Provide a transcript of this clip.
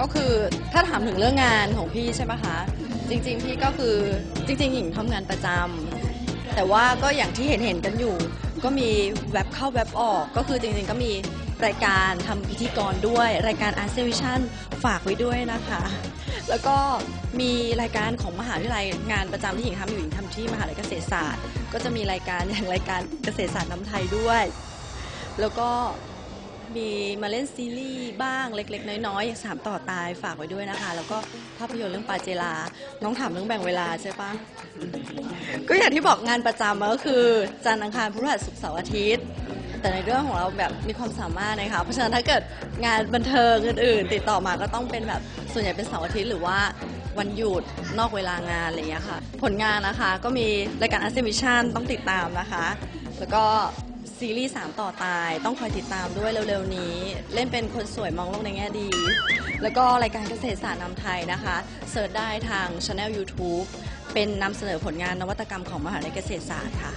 ก็คือถ้าถามถึงเรื่องงานของพี่ใช่ไหมคะ จริง ๆ พี่ก็คือจริง ๆ หญิงทำงานประจำแต่ว่าก็อย่างที่เห็นเห็นกันอยู่ ก็มีแว็บเข้าแว็บออกก็คือจริง ๆ ก็มี รายการทำพิธีกรด้วย รายการอาเซียวิชั่นฝากไว้ด้วยนะคะ แล้วก็มีรายการของมหาวิทยาลัยงานประจำที่หญิงทำอยู่หญิงทำที่มหาลัยเกษตรศาสตร์ ก็จะมีรายการอย่างรายการเกษตรศาสตร์น้ำไทยด้วย แล้วก็มีมาเล่นซีรีส์บ้างเล็ก ๆ น้อยๆอย่างสามต่อตายฝากไว้ด้วยนะคะ แล้วก็ภาพยนตร์เรื่องปาเจลา น้องถามเรื่องแบ่งเวลาใช่ปะก็อย่างที่บอกงานประจำก็คือ จันทร์อังคารพฤหัสศุกร์เสาร์อาทิตย์ แต่ในเรื่องของเราแบบมีความสามารถนะคะเพราะฉะนั้นถ้าเกิดงานบันเทิงอื่นๆ ติดต่อมาก็ต้องเป็นแบบส่วนใหญ่เป็นเสาร์อาทิตย์หรือว่าวันหยุดนอกเวลางานอะไรอย่างเงี้ยค่ะ ผลงานนะคะก็มีรายการอาเซียมิชันต้องติดตามนะคะ แล้วก็ซีรีส์สามต่อตายต้องคอยติดตามด้วยเร็วๆนี้ เล่นเป็นคนสวยมองโลกในแง่ดี แล้วก็รายการเกษตรศาสตร์นำไทยนะคะเสิร์ชได้ทางช anel YouTube เป็นนำเสนอผลงานนวัตกรรมของมหาวิทยาลัยเกษตรศาสตร์ค่ะ